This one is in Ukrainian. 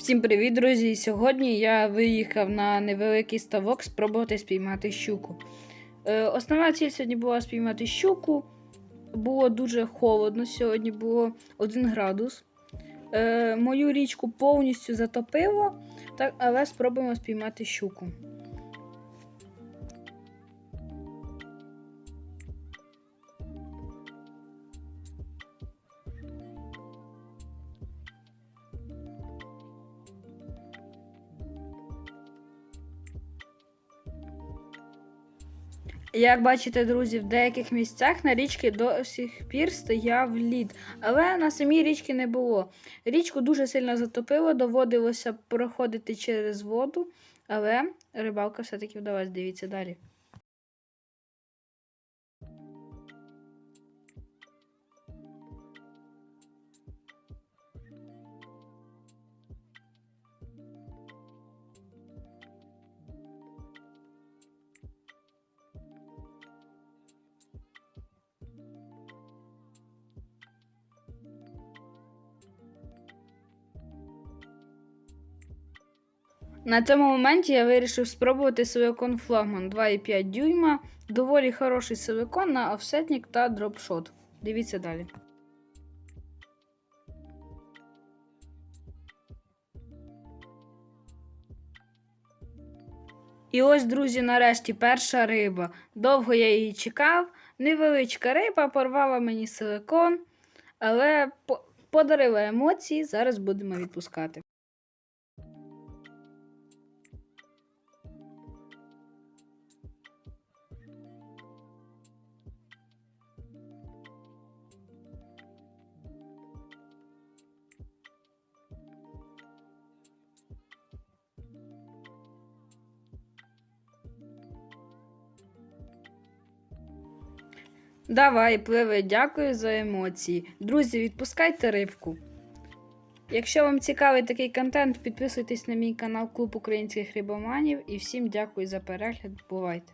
Всім привіт, друзі! Сьогодні я виїхав на невеликий ставок спробувати спіймати щуку. Е, основна ціль сьогодні була спіймати щуку. Було дуже холодно, сьогодні було 1 градус. Е, мою річку повністю затопило, але спробуємо спіймати щуку. Як бачите, друзі, в деяких місцях на річці до сих пір стояв лід, але на самій річці не було. Річку дуже сильно затопило, доводилося проходити через воду, але рибалка все-таки вдалась. Дивіться далі. На цьому моменті я вирішив спробувати силикон флагман 2,5 дюйма. Доволі хороший силикон на офсетник та дропшот. Дивіться далі. І ось, друзі, нарешті перша риба. Довго я її чекав. Невеличка риба порвала мені силикон, але подарила емоції. Зараз будемо відпускати. Давай, пливи, дякую за емоції. Друзі, відпускайте рибку. Якщо вам цікавий такий контент, підписуйтесь на мій канал Клуб українських рибоманів і всім дякую за перегляд. Бувайте!